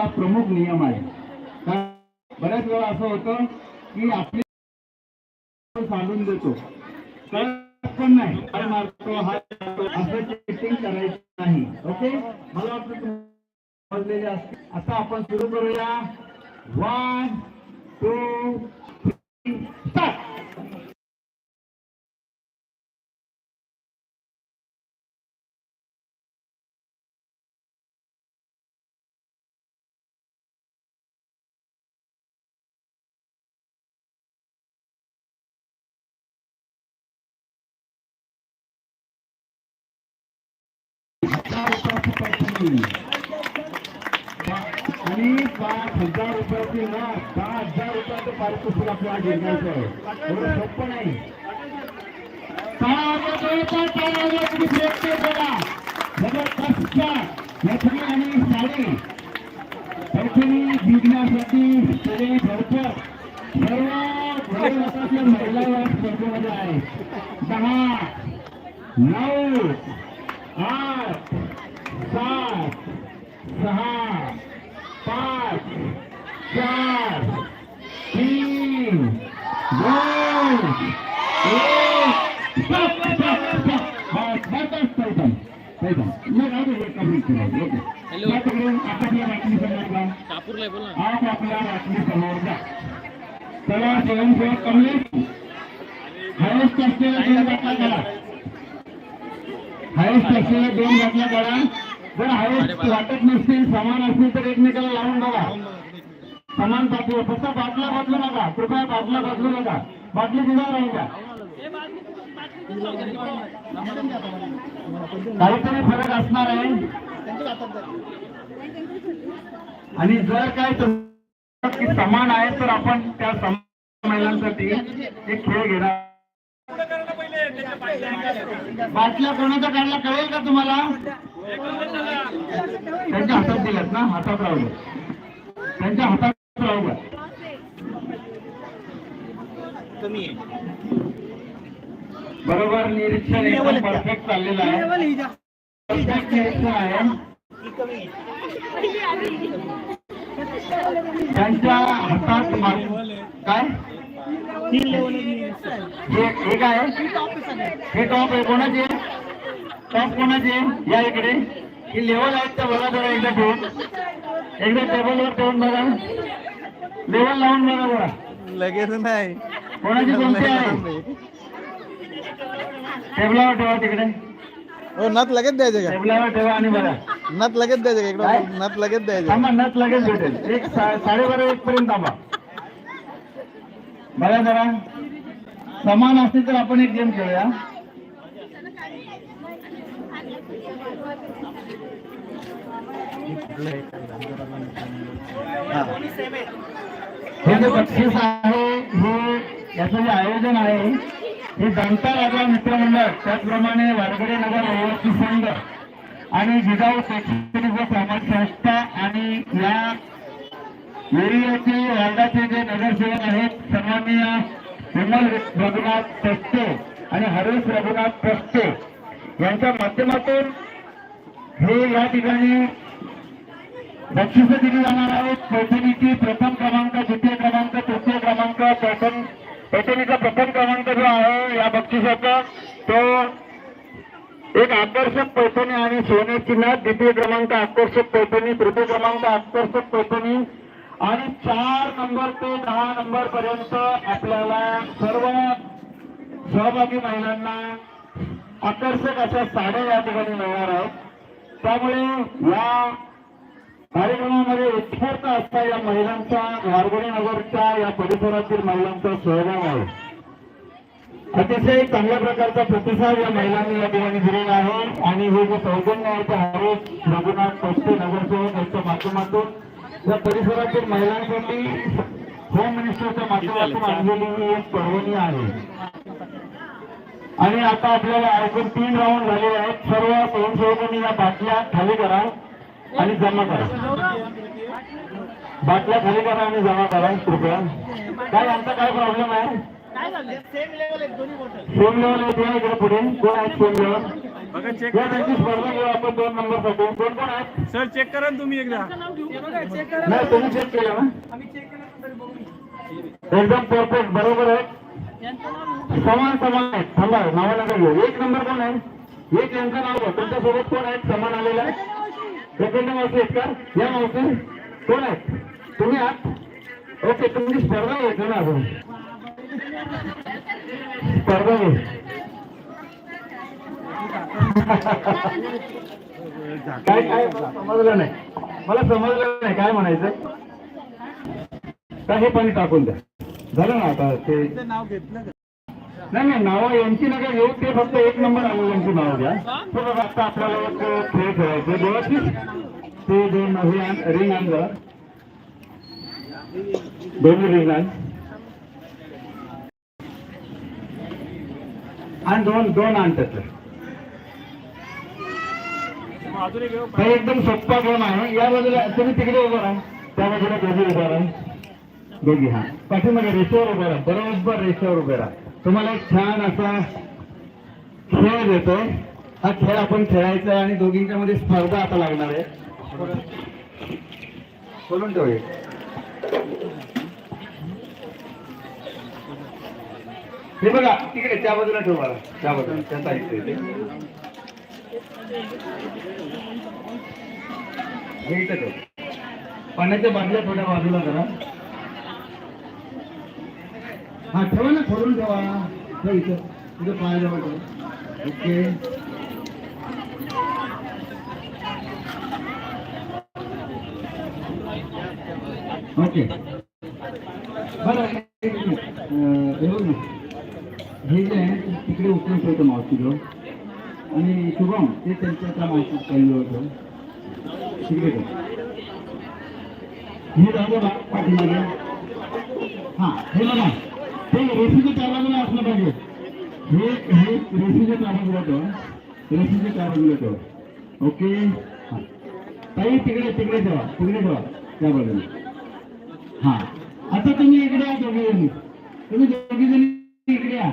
आपला प्रमुख नियम आहे बऱ्याच वेळा असं होतं की आपली सांगून देतो. पण नाही. काय मारतो हा असं चेकिंग करायचं नाही. ओके मला वाटतं समजलेले असते आता आपण सुरू करूया. वन आणि पाच हजार रुपयाची नोट दहा हजार रुपयाचं पारितोषिक आपल्याला जिंकायचं आहे. एवढं सोपं नाही जबरदस्त आणि साडी सहा पाच चार तीन दोन एक. पैठण. मग जा. जा. स्वयंसेवक कमलेश हायेस्ट असलेल्या दोन बातम्या करा. हायेस्ट असलेल्या दोन बातम्या करा. जर हायेस्ट वाटत नसतील समान असतील तर एकमेकाला लावून बघा. समान पातळी फक्त बाटला बदलू नका. कृपया बाटला बदलू नका. बाटली दिला राहील का काहीतरी फरक असणार आहे. आणि जर काय की समान आहे तर आपण त्या समान महिलांसाठी एक खेळ घेणार. बाटल्या कोणाचा काढला कळेल का तुम्हाला? त्यांच्या हातात दिल्यात ना हातात राहू. त्यांच्या हातात राहू द्या. कमी आहे. बरोबर निरीक्षण एकदम परफेक्ट चाललेलं आहे. परफेक्ट निरीक्षण आहे. त्यांच्या हातात मा- काय हे हे काय? हे टॉप आहे कोणाचे टॉप कोणाचे या इकडे. ही लेवल आहेत त्या बघा जरा एकदा ठेवून. एकदा टेबलवर ठेवून बघा. लेवल लावून बघा बघा लगेच नाही. कोणाची कोणती आहे? टेबलावर ठेवा तिकडे. हो नथ लगेच द्यायचे का? टेबलावर ठेवा आणि बघा. नथ लगेच द्यायचे का? इकडं? नथ लगेच द्यायचे. थांबा नथ लगेच भेटेल. एक साडेबारा एक पर्यंत थांबा. बघा जरा. समान असतील तर आपण एक गेम खेळूया. हे जे बक्षीस आहे हे याचं जे आयोजन आहे हे दंता राजा मित्रमंडळ त्याचप्रमाणे वारगडे नगर रहिवासी संघ आणि जिजाऊ शैक्षणिक व समाज संस्था आणि या एरियाचे वार्डाचे जे नगरसेवक आहेत सन्माननीय विमल रघुनाथ प्रस्ते आणि हरीश रघुनाथ प्रस्ते यांच्या माध्यमातून हे या ठिकाणी बक्षिसं दिली जाणार आहेत. पैठणीची प्रथम क्रमांक द्वितीय क्रमांक तृतीय क्रमांक पैठण पैठणीचा प्रथम क्रमांक जो आहे या बक्षिसाचा तो एक आकर्षक पैठणी आणि सोन्याची नाथ द्वितीय क्रमांक आकर्षक पैठणी तृतीय क्रमांक आकर्षक पैठणी. आणि चार नंबर ते दहा नंबर पर्यंत आपल्याला सर्व सहभागी महिलांना आकर्षक अशा साड्या या ठिकाणी मिळणार आहेत. त्यामुळे या कार्यक्रमामध्ये उत्स्फूर्त असता या महिलांचा वारगुणी नगरच्या या परिसरातील महिलांचा सहभाग आहे. अतिशय चांगल्या प्रकारचा प्रतिसाद या महिलांनी या ठिकाणी दिलेला आहे. आणि हे जे सौजन्य आहे ते हरेश रघुनाथ पस्ते नगरसेवक यांच्या माध्यमातून या परिसरातील महिलांसाठी होम मिनिस्टरच्या माध्यमातून आणलेली ही एक पर्वणी आहे. आणि आता आपल्याला ऐकून तीन राऊंड झालेले आहेत. सर्व स्वयंसेवकांनी या बाटल्या खाली करा आणि जमा करा. बाटल्या खाली करा आणि जमा करा. कृपया. काय यांचा काय प्रॉब्लेम आहे? सेम लेवल आहे इकडे पुढे. कोण आहे सेम लेवल बघा चेक घेऊ आपण दोन नंबरसाठी. कोण कोण आहेत. सर चेक करा ना तुम्ही एकदा. नाही तुम्ही चेक केलं ना. एकदम परफेक्ट बरोबर आहे. समान समान आहेत. थांबा नावा नका घेऊ? एक नंबर कोण आहे? एक यांचं नाव तुमच्यासोबत कोण आहेत? समान आलेला आहे. सेकंड मावशी. आहेत का? या मावशी. कोण आहेत? तुम्ही आहात? ओके तुमची स्पर्धा घ्यायची ना अजून. स्पर्धा घे काय काय समजलं नाही. मला समजलं नाही काय म्हणायचं. काय हे पाणी टाकून द्या. झालं ना आता ते. नाव घेतलं नाही नाही नावं यांची नका घेऊ. ते फक्त एक नंबर यांची नावं घ्या. तो फक्त आपल्याला एक खेळ खेळायचे व्यवस्थित ते दोन हे आण- रिंग आणलं. दोन्ही रिंग आण. आणि दोन दोन आण त्यातलं. हा एकदम सोप्पा गेम आहे. या बाजूला तुम्ही तिकडे उभं राहा. त्या बाजूला दोघी उभा राहा. दोघी हा. पाठीमध्ये रेषेवर उभे राहा. बरोबर रेषेवर उभे राहा. तुम्हाला एक छान असा खेळ देतोय. हा खेळ आपण खेळायचा आणि दोघींच्या मध्ये स्पर्धा आता लागणार आहे. बोलून ठेवूया. हे. बघा तिकडे त्या बाजूला ठेव. त्या बाजूला त्याचा इथे. पाण्याच्या बाटल्या थोड्या बाजूला करा. हा ठेवा ना खोलून ठेवा. ठेव इथं. इथं पायाजवळ ठेव. ओके. ओके. बरं एक मिनिट. अं, हे बघ ना. हे जे आहे ते तिकडे उचलून ठेवतो मावशीजवळ आणि शुभम ते त्यांच्या त्या मावशी पहिल्यावर होतं तिकडे ठेव हे राहू द्या पाठीमागे. हा हे बघा. ते रेसिपी त्या असलं पाहिजे. हे हे रेसिपी त्या होतं. रेसिपी रेशीच्या होतं. ओके? हा. ताई तिकडे तिकडे ठेवा. तिकडे ठेवा. त्या बाजूला. हा. आता तुम्ही इकडे या दोघी जणी तुम्ही दोघी जणी इकडे या.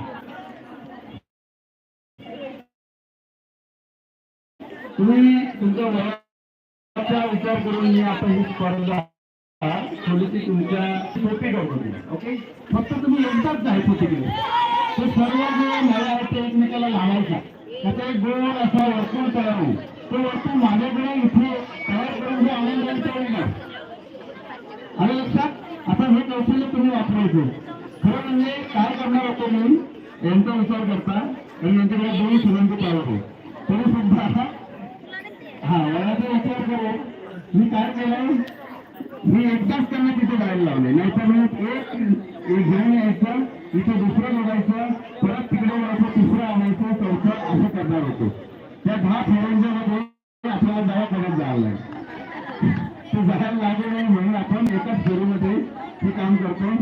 तुम्ही तुमच्या वयाचा विचार करून मी आता ही स्पर्धा थोडीशी तुमच्या सोपी करतो ओके फक्त तुम्ही एकदाच जायचं तिकडे तो सर्व जे मला आहे ते एकमेकाला लावायचा. त्याचा एक गोल असा वर्तुळ तयार होईल. तो वर्तुळ माझ्याकडे इथे तयार करून जे आनंद आणि लक्षात आता हे कौशल्य तुम्ही वापरायचं. खरं म्हणजे काय करणार होतो मी यांचा विचार करता आणि यांच्याकडे दोन सुगंधी पावत आहे तरी सुद्धा हा वयाचा विचार करून मी काय केलं मी एकदाच त्यांना तिथे बाहेर लावले नाहीतर मी एक एक घेऊन यायचं तिथे दुसरं जोडायचं परत तिकडे यायचं तिसरं आणायचं चौथं असं करणार होतो. त्या दहा फेऱ्यांच्या मध्ये आपल्याला दहा करत जायला लागेल. ते जायला लागेल म्हणून आपण एकाच फेरीमध्ये हे काम करतो.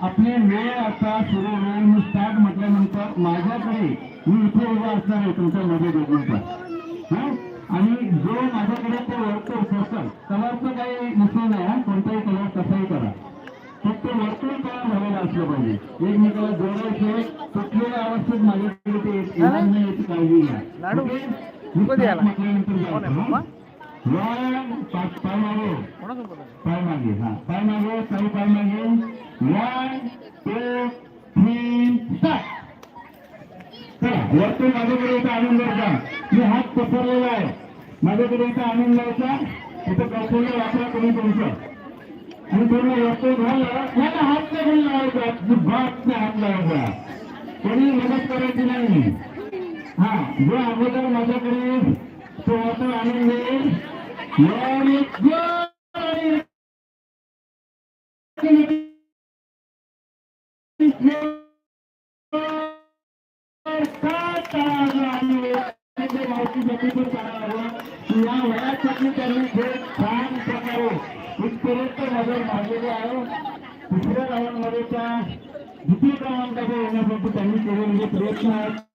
आपले वेळ आता सुरू होईल मी स्टार्ट म्हटल्यानंतर माझ्याकडे मी इथे उभा असणार आहे तुमच्या मध्ये दोघांचा हा आणि जो माझ्याकडे ते वर्तुळ सर्कल कलरचं काही विषय नाही हा कोणताही कलर कसाही करा फक्त वर्तुळ तयार झालेलं असलं पाहिजे एकमेकाला जोडायचे कुठल्याही अवस्थेत माझ्याकडे ते येणार नाही याची काळजी घ्या लाडू, ओके? मी कधी start आला? म्हटल्यानंतर कोण आहे, जायचं, पप्पा? हा? वन पाच पाय मागे कोणासोबत आहे? पाय मागे हा पाय मागे काही पाय मागे वन वरतून माझ्याकडे इथं आणून द्यायचा. मी हात पसरलेला आहे. माझ्याकडे इथं आणून द्यायचा. इथं कौशल्य वापरा तुम्ही तुमचं. आणि पूर्ण वरतून घाललं त्याला हात नाही लावायचा हात लावायचा कोणी मदत करायची नाही. हा जो अगोदर माझ्याकडे तो आता आनंद या वयासाठी त्यांनी खेळ छान प्रकारे इथपर्यंत नजर मारलेली आहे. तिसऱ्या राऊंडमध्ये त्या द्वितीय क्रमांकावर येण्यासाठी त्यांनी केलेले प्रयत्न आहेत